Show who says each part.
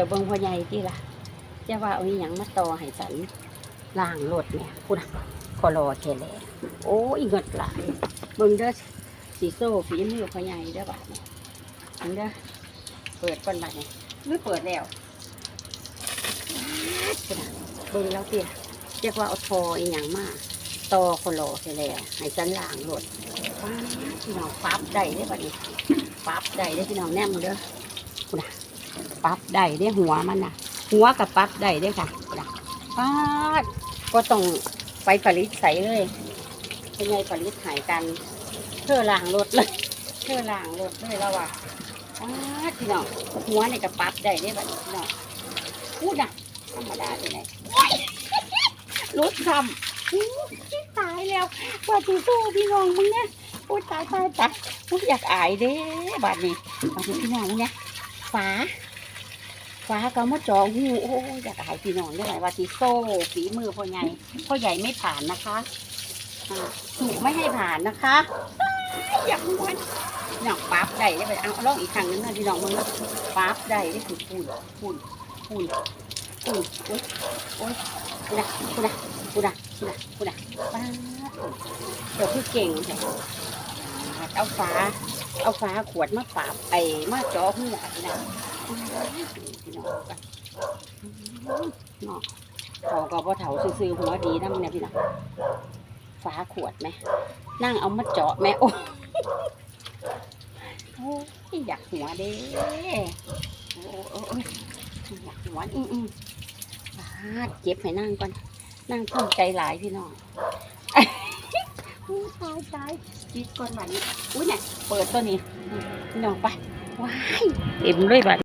Speaker 1: จะเบิ่งพ่อใหญ่ที่ล่ะจะว่าเอาอหยังมาต่อให้ฉันล่างรถเนี่ยพูดนะขอรอแค่แลโอ้ยเงิดหลายเบิ่งเด้อสีโซ่ฝีมือพ่อใหญ่เด้อบาเนี่ยอันเด้อเปิดก่อนบาดเนี่ยไม่เปิดแล้วเบิ่งแล้วเติเรียกว่าเอาทออีหยังมาต่อขอรอแค่แลให้ฉันล่างรถป๊าดพี่น้องปั๊บได้ได้อบัดนี้ปั๊บได้ได้พี่น้องแนมเด้อคุณอะ ปั๊บได้ได้หัวมันนะหัวกับปั๊บได้ได้ค่ะนะปาดก็ต้องไปผลิตใส่เลยเป็นไงผลิตหายกันเพื่อล้างรถเลยเพื่อล้างรถเลยแล้วว่ะปาดพี่น้องหัวนี่กับปั๊บได้ได้แบบพี่น้องพูดนะธรรมดาที่ไหนโอ๊ยรถทำอู้ตายแล้วว่าที่สู้พี่น้องมึงเนี่ยโอ้ตายตายตายกูอยากอายเด้บาดนี้บาดนี้พี่น้องเนี่ยฟ้า ฟ้าก็มาจองหูโอ้ยอยากหายพี่น้องได้ไหมว่าทีโซ่ฝีมือพ่อใหญ่พ่อใหญ่ไม่ผ่านนะคะถูกไม่ให้ผ่านนะคะ อยากม้วนน้องปั๊บได้ได้ไปเอาลองอีกครั้งนึงนะพี่น้องมึงปั๊บได้ได้คือปูนปูนปูนปูนโอ้ยโอ้ยกูนะกูนะกูนะกูนะกูนะป้าดเดี๋ยวคือเก่งแท้เอาฟ้า เอาฟ้าขวดมาปราบไอ้มาจ่อหัวพี่น้องพี่น้อง เนาะเขาก็บ่เถาซื่อๆหัวดีนะมันเนี่ยพี่น้องฟ้าขวดไหม นั่งเอามาเจาะแม่โอ้โอ้ยอยากหัวเด้โอ้โอ้โอ้ยอยากหัวอืมอืมฟาดเจ็บให้นั่งก่อน นั่งทุ่มใจหลายพี่น้องอู้ตายตายจีดก่อนวันนี้ อุ้ยเนี่ย เปิดตัวนี้พี่น้องไป ว้ายเต็มเลยบัด